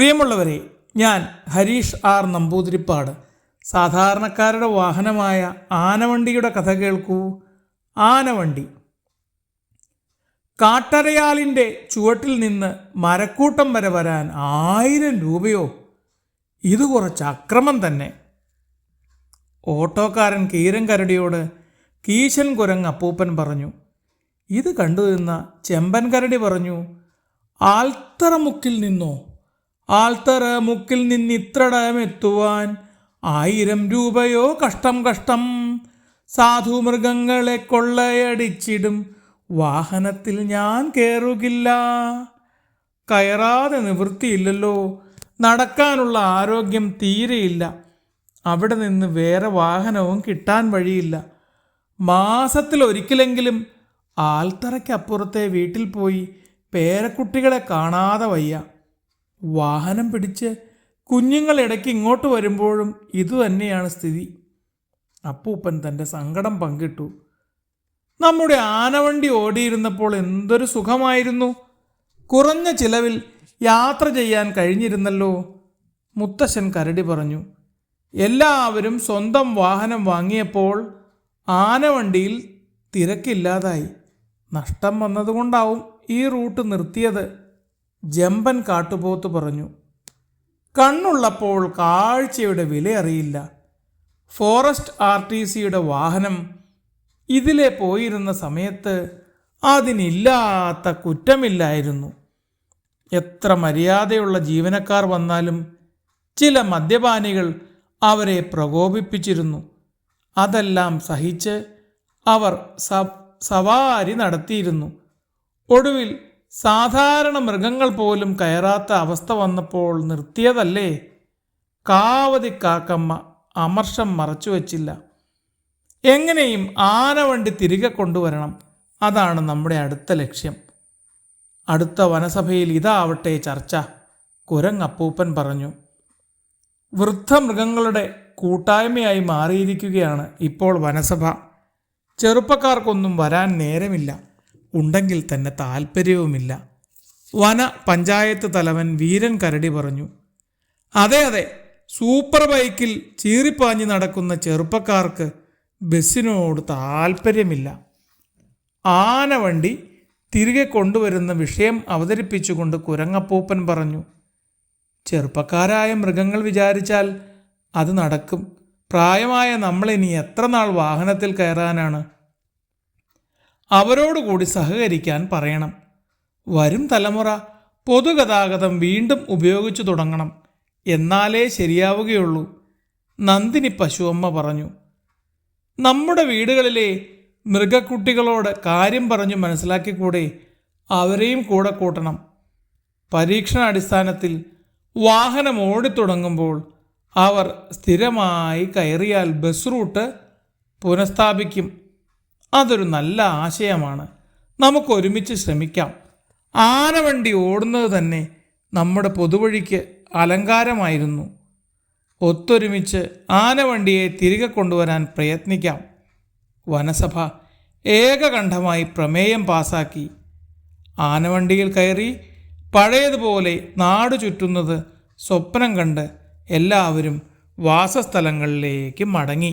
പ്രിയമുള്ളവരെ ഞാൻ ഹരീഷ് ആർ നമ്പൂതിരിപ്പാട്. സാധാരണക്കാരുടെ വാഹനമായ ആനവണ്ടിയുടെ കഥ കേൾക്കൂ. ആനവണ്ടി. കാട്ടരയാലിന്റെ ചുവട്ടിൽ നിന്ന് മരക്കൂട്ടം വരെ വരാൻ ആയിരം രൂപയോ? ഇത് കുറച്ച് അക്രമം തന്നെ. ഓട്ടോക്കാരൻ കീരൻ കരടിയോട് കീശൻ കുരങ്ങ് അപ്പൂപ്പൻ പറഞ്ഞു ഇത് കണ്ടു നിന്ന ചെമ്പൻ കരടി പറഞ്ഞു ആൽത്തറമുക്കിൽ നിന്നോ? ആൽത്തറ മുക്കിൽ നിന്നിത്രടമെത്തുവാൻ ആയിരം രൂപയോ കഷ്ടം കഷ്ടം. സാധു മൃഗങ്ങളെ കൊള്ളയടിച്ചിടും. വാഹനത്തിൽ ഞാൻ കയറുകില്ല കയറാതെ നിവൃത്തിയില്ലല്ലോ. നടക്കാനുള്ള ആരോഗ്യം തീരെയില്ല. അവിടെ നിന്ന് വേറെ വാഹനവും കിട്ടാൻ വഴിയില്ല. മാസത്തിൽ ഒരിക്കലെങ്കിലും ആൽത്തറയ്ക്കപ്പുറത്തെ വീട്ടിൽ പോയി പേരക്കുട്ടികളെ കാണാതെ വയ്യ. വാഹനം പിടിച്ച് കുഞ്ഞുങ്ങൾ ഇടയ്ക്ക് ഇങ്ങോട്ട് വരുമ്പോഴും ഇതുതന്നെയാണ് സ്ഥിതി. അപ്പൂപ്പൻ തന്റെ സങ്കടം പങ്കിട്ടു. നമ്മുടെ ആനവണ്ടി ഓടിയിരുന്നപ്പോൾ എന്തൊരു സുഖമായിരുന്നു. കുറഞ്ഞ ചിലവിൽ യാത്ര ചെയ്യാൻ കഴിഞ്ഞിരുന്നല്ലോ. മുത്തശ്ശൻ കരടി പറഞ്ഞു എല്ലാവരും സ്വന്തം വാഹനം വാങ്ങിയപ്പോൾ ആനവണ്ടിയിൽ തിരക്കില്ലാതായി. നഷ്ടം വന്നതുകൊണ്ടാവും ഈ റൂട്ട് നിർത്തിയത്. ജമ്പൻ കാട്ടുപോത്ത് പറഞ്ഞു കണ്ണുള്ളപ്പോൾ കാഴ്ചയുടെ വില അറിയില്ല. ഫോറസ്റ്റ് ആർ ടി സിയുടെ വാഹനം ഇതിലെ പോയിരുന്ന സമയത്ത് അതിനില്ലാത്ത കുറ്റമില്ലായിരുന്നു. എത്ര മര്യാദയുള്ള ജീവനക്കാർ വന്നാലും ചില മദ്യപാനികൾ അവരെ പ്രകോപിപ്പിച്ചിരുന്നു. അതെല്ലാം സഹിച്ച് അവർ സവാരി നടത്തിയിരുന്നു. ഒടുവിൽ സാധാരണ മൃഗങ്ങൾ പോലും കയറാത്ത അവസ്ഥ വന്നപ്പോൾ നിർത്തിയതല്ലേ? കാവതി കാക്കമ്മ അമർഷം മറച്ചുവെച്ചില്ല എങ്ങനെയും ആനവണ്ടി തിരികെ കൊണ്ടുവരണം. അതാണ് നമ്മുടെ അടുത്ത ലക്ഷ്യം. അടുത്ത വനസഭയിൽ ഇതാവട്ടെ ചർച്ച കുരങ്ങപ്പൂപ്പൻ പറഞ്ഞു. വൃദ്ധമൃഗങ്ങളുടെ കൂട്ടായ്മയായി മാറിയിരിക്കുകയാണ് ഇപ്പോൾ വനസഭ. ചെറുപ്പക്കാർക്കൊന്നും വരാൻ നേരമില്ല. ഉണ്ടെങ്കിൽ തന്നെ താല്പര്യവുമില്ല വന പഞ്ചായത്ത് തലവൻ വീരൻ കരടി പറഞ്ഞു അതെ അതെ സൂപ്പർ ബൈക്കിൽ ചീറിപ്പാഞ്ഞ് നടക്കുന്ന ചെറുപ്പക്കാർക്ക് ബസ്സിനോട് താല്പര്യമില്ല ആനവണ്ടി തിരികെ കൊണ്ടുവരുന്ന വിഷയം അവതരിപ്പിച്ചുകൊണ്ട് കുരങ്ങപ്പൂപ്പൻ പറഞ്ഞു ചെറുപ്പക്കാരായ മൃഗങ്ങൾ വിചാരിച്ചാൽ അത് നടക്കും. പ്രായമായ നമ്മളിനി എത്ര നാൾ വാഹനത്തിൽ കയറാനാണ് അവരോടുകൂടി സഹകരിക്കാൻ പറയണം. വരും തലമുറ പൊതുഗതാഗതം വീണ്ടും ഉപയോഗിച്ചു തുടങ്ങണം. എന്നാലേ ശരിയാവുകയുള്ളൂ. നന്ദിനി പശുവമ്മ പറഞ്ഞു. നമ്മുടെ വീടുകളിലെ മൃഗക്കുട്ടികളോട് കാര്യം പറഞ്ഞു മനസ്സിലാക്കിക്കൂടെ? അവരെയും കൂടെ കൂട്ടണം. പരീക്ഷണാടിസ്ഥാനത്തിൽ വാഹനം ഓടിത്തുടങ്ങുമ്പോൾ അവർ സ്ഥിരമായി കയറിയാൽ ബസ് റൂട്ട് പുനഃസ്ഥാപിക്കും. അതൊരു നല്ല ആശയമാണ്. നമുക്ക് ഒരുമിച്ച് ശ്രമിക്കാം. ആനവണ്ടി ഓടുന്നത് തന്നെ നമ്മുടെ പൊതുവഴിക്ക് അലങ്കാരമായിരുന്നു. ഒത്തൊരുമിച്ച് ആനവണ്ടിയെ തിരികെ കൊണ്ടുവരാൻ പ്രയത്നിക്കാം. വനസഭ ഏകകണ്ഠമായി പ്രമേയം പാസാക്കി. ആനവണ്ടിയിൽ കയറി പഴയതുപോലെ നാടു ചുറ്റുന്നത് സ്വപ്നം കണ്ട് എല്ലാവരും വാസസ്ഥലങ്ങളിലേക്ക് മടങ്ങി.